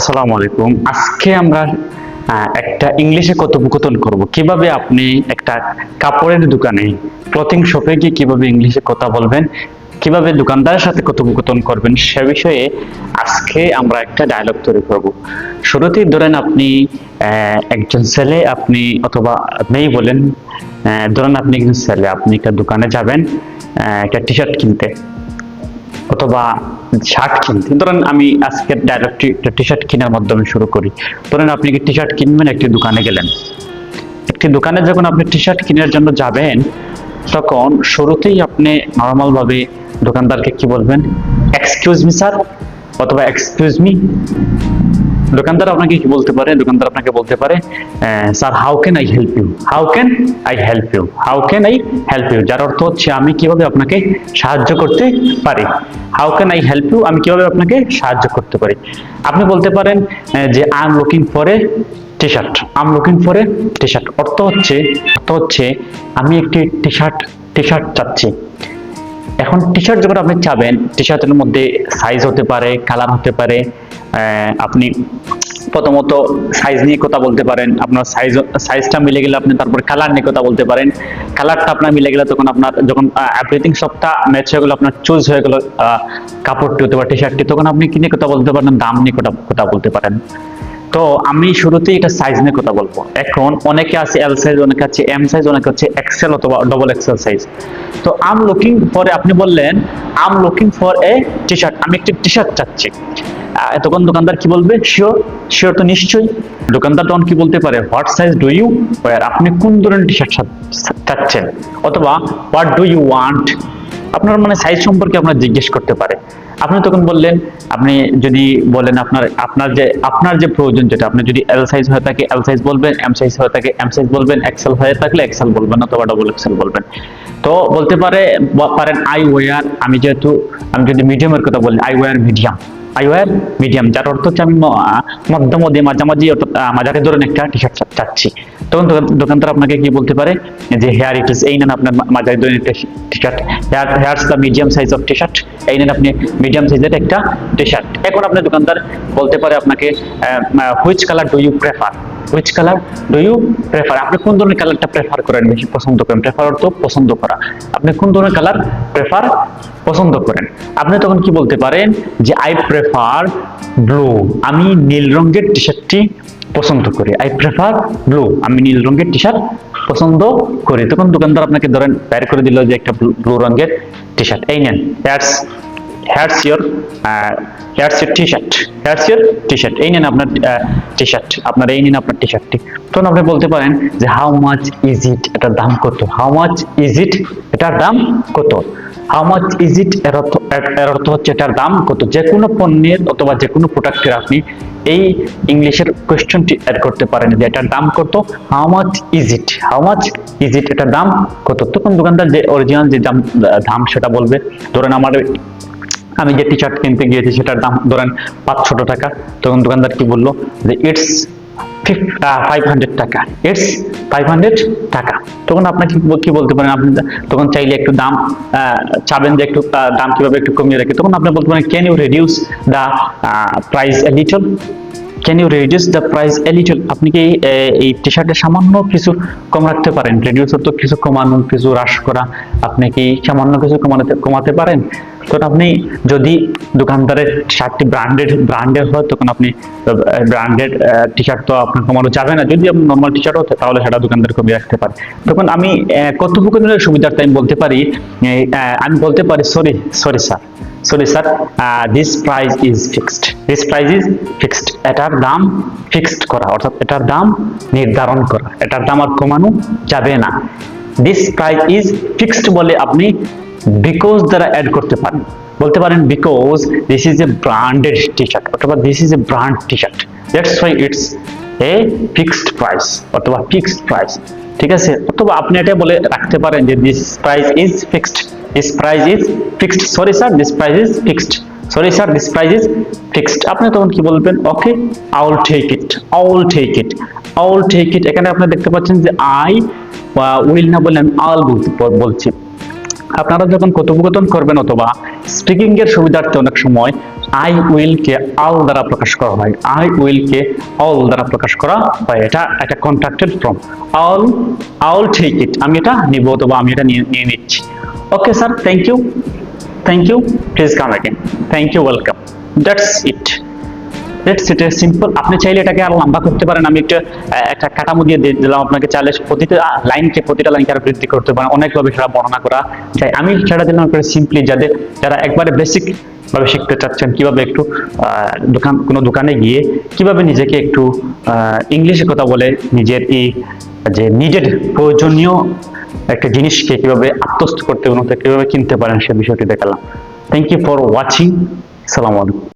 আসসালামু আলাইকুম। আজকে আমরা একটা ইংলিশে কথোপকথন করব। কীভাবে আপনি একটা কাপড়ের দোকানে ক্লথিং শপে গিয়ে কীভাবে ইংলিশে কথা বলবেন, কীভাবে দোকানদারের সাথে কথোপকথন করবেন, সে বিষয়ে আজকে আমরা একটা ডায়লগ তৈরি করব। শুরুতেই ধরেন আপনি একজন ছেলে, আপনি অথবা মেয়ে বলেন ধরেন আপনি একজন ছেলে, আপনি একটা দোকানে যাবেন একটা টি শার্ট কিনতে, অথবা শার্ট কিনতে। ধরেন আমি আজকে ডাইরেক্ট একটা টি শার্ট কেনার মাধ্যমে শুরু করি। ধরেন আপনি কি টি শার্ট কিনবেন একটি দোকানে গেলেন? একটি দোকানে যখন আপনি টি শার্ট কেনার জন্য যাবেন, তখন শুরুতেই আপনি নর্মালভাবে দোকানদারকে কি বলবেন? এক্সকিউজ মি স্যার অথবা এক্সকিউজ মি দোকানদার আপনাকে কি বলতে পারে? দোকানদার আপনাকে বলতে পারে sir how can I help you how can I help you how can I help you যার অর্থ হচ্ছে, আমি কীভাবে আপনাকে সাহায্য করতে পারি? How can I help you আমি কীভাবে আপনাকে সাহায্য করতে পারি? আপনি বলতে পারেন যে I'm looking for a T shirt I'm looking for a T shirt অর্থ হচ্ছে অর্থ হচ্ছে, আমি একটি টি শার্ট টি শার্ট চাচ্ছি। এখন টি শার্ট যখন আপনি চাবেন টি শার্টের মধ্যে সাইজ হতে পারে কালার হতে পারে আপনি প্রথমত সাইজ নিয়ে কথা বলতে পারেন। আপনার সাইজ সাইজটা মিলে গেলে আপনি তারপর কালার নিয়ে কথা বলতে পারেন। কালারটা আপনার মিলে গেলে তখন আপনার যখন এভরিথিং সবটা ম্যাচ হয়ে গেলো, আপনার চুজ হয়ে গেলো কাপড়টি হতে পারে টি শার্টটি তখন আপনি কিনে কথা বলতে পারেন? দাম নিয়ে কথা কথা বলতে পারেন। তো আমি শুরুতেই এটা সাইজ নিয়ে কথা বলব। এখন অনেকে আছে এল সাইজ অনেকে আছে এম সাইজ অনেকে হচ্ছে এক্সেল অথবা ডবল এক্সেল সাইজ তো আম লুকিং ফর আপনি বললেন I'm looking for a T shirt আমি একটি টি শার্ট চাচ্ছি। তখন দোকানদার কি বলবে? শিওর শিওর তো নিশ্চয়ই। দোকানদার তখন কি বলতে পারে? What size do you wear আপনি কোন ধরনের টি শার্ট চাচ্ছেন? অথবা হোয়াট ডু ইউ ওয়ান্ট আপনার মানে সাইজ সম্পর্কে আপনার জিজ্ঞেস করতে পারে। আপনি তখন বললেন, আপনি যদি বলেন আপনার আপনার যে আপনার যে প্রয়োজন যেটা, আপনি যদি এল সাইজ হয়ে থাকে এল সাইজ বলবেন এম সাইজ হয়ে থাকে এম সাইজ বলবেন এক্সেল হয়ে থাকলে এক্সেল বলবেন, অথবা ডবল এক্সেল বলবেন। তো বলতে পারে পারেন আই ওয়ার আমি যেহেতু, আমি যদি মিডিয়ামের কথা বলি I wear medium I wear medium যার অর্থ হচ্ছে আমি মধ্যম মধ্যে মাঝামাঝি অর্থাৎ আহ, মাঝারি ধরনের একটা টি শার্ট চাচ্ছি। তখন দোকানদার আপনাকে কি বলতে পারে? যে হেয়ার ইট ইস এই নেন আপনার মাঝারি ধরেন একটা T shirt here here's the medium size of T shirt এই নেন আপনি মিডিয়াম সাইজের একটা টি শার্ট এখন আপনার দোকানদার বলতে পারে আপনাকে which colour do you prefer which colour do you prefer আপনি কোন ধরনের কালারটা প্রেফার করেন বেশি পছন্দ করেন? প্রেফার অর্থ পছন্দ করা। আপনি কোন ধরনের কালার প্রেফার পছন্দ করেন? আপনি তখন কি বলতে পারেন যে আই প্রেফার ব্লু আমি নীল রঙের টি শার্টটি পছন্দ করি। আই প্রেফার ব্লু আমি নীল রঙের টি শার্ট পছন্দ করি। তখন দোকানদার আপনাকে ধরেন বের করে দিল যে একটা ব্লু রঙের টি শার্ট এই নেন here's here's your here's your T shirt here's your T shirt এই নেন আপনার টি শার্ট আপনার, এই নিন আপনার টি। শার্টটি তখন আপনি বলতে পারেন যে হাউ মাচ ইজ ইট এটার দাম কত? হাউ মাচ ইজ ইট এটার দাম কত? হাউ মাচ ইজ ইট এর অর্থ, এর- এর অর্থ হচ্ছে এটার দাম কত? যে কোনো পণ্যের অথবা যে কোনো প্রোডাক্টের আপনি এই ইংলিশের কোয়েশ্চনটি অ্যাড করতে পারেন যে, এটার দাম কত? How much is it how much is it এটার দাম কত? তখন দোকানদার যে অরিজিনাল যে দাম দাম সেটা বলবে। ধরেন আমার আমি যে টি শার্ট কিনতে গিয়েছি সেটার দাম ধরেন পাঁচশো টাকা। তখন দোকানদার কি বলল যে ইটস ফাইভ হান্ড্রেড টাকা। ইটস ফাইভ হান্ড্রেড টাকা। তখন আপনাকে কি বলতে পারেন? আপনি তখন চাইলে একটু দাম চাবেন যে একটু দাম কীভাবে একটু কমিয়ে রাখে। তখন আপনি বলতে পারেন can you reduce the price little can you reduce the price a little আপনি কি এই টি শার্টের সামান্য কিছু কম রাখতে পারেন? রিডিউস তো কিছু কমানো, কিছু হ্রাস করা। আপনি কি সামান্য কিছু কমাতে কমাতে পারেন? তখন আপনি যদি দোকানদারের শার্টটি ব্র্যান্ডেড ব্র্যান্ডের হয়, তখন আপনি ব্র্যান্ডেড টি শার্ট তো আপনার কমানো যাবে না। যদি আপনি নর্মাল টি শার্ট হতে, তাহলে সেটা দোকানদার কমিয়ে রাখতে পারে। তখন আমি কথোপকথনের সুবিধার্থে আমি বলতে পারি আমি বলতে পারি sorry sorry sir sorry sir this price is fixed this price is fixed এটার দাম ফিক্সড করা, অর্থাৎ এটার দাম নির্ধারণ করা। এটার দাম আর কমানো যাবে না। দিস প্রাইস ইজ ফিক্সড বলে আপনি বিকজ দ্বারা অ্যাড করতে পারেন। বলতে পারেন because this is a branded T shirt অথবা this is a brand T shirt that's why it's a fixed price অথবা ফিক্সড প্রাইস ঠিক আছে? অথবা আপনি এটা বলে রাখতে পারেন যে this price is fixed this price is fixed sorry sir this price is fixed sorry sir this price is fixed আপনি তখন কি বলবেন? Okay I will take it I will take it I will take it এখানে আপনি দেখতে পাচ্ছেন যে I will না বললেন আল বলছি। আপনারা যখন কথোপকথন করবেন অথবা স্পিকিং এর সুবিধার্থে অনেক সময় আই উইল কে আল দ্বারা প্রকাশ করা হয়। আই উইল কে অল দ্বারা প্রকাশ করা হয়। এটা একটা contracted form I'll I'll take it আমি এটা নিব অথবা আমি এটা নিয়ে নিচ্ছি। okay sir. Thank you. Thank you. Please come again. Thank you. Welcome. That's it. That's it simple আপনি চাইলে এটাকে আরও লম্বা করতে পারেন। আমি একটা একটা কাঠামো দিয়ে দিলাম আপনাকে। চাইলে প্রতিটা লাইনকে প্রতিটা লাইনকে আরও বৃদ্ধি করতে পারেন। অনেকভাবে সেটা বর্ণনা করা। যায় আমি সেটা দিলাম করে সিম্পলি যাদের, যারা একবারে বেসিক ভাবে শিখতে চাচ্ছেন, কীভাবে একটু দোকান, কোনো দোকানে গিয়ে কীভাবে নিজেকে একটু ইংলিশে কথা বলে নিজের এই, যে নিজের প্রয়োজনীয় একটা জিনিসকে কীভাবে আত্মস্থ করতে উন্নত কীভাবে কিনতে পারেন সে বিষয়টি দেখালাম। থ্যাংক ইউ ফর ওয়াচিং সালাম আলাইকুম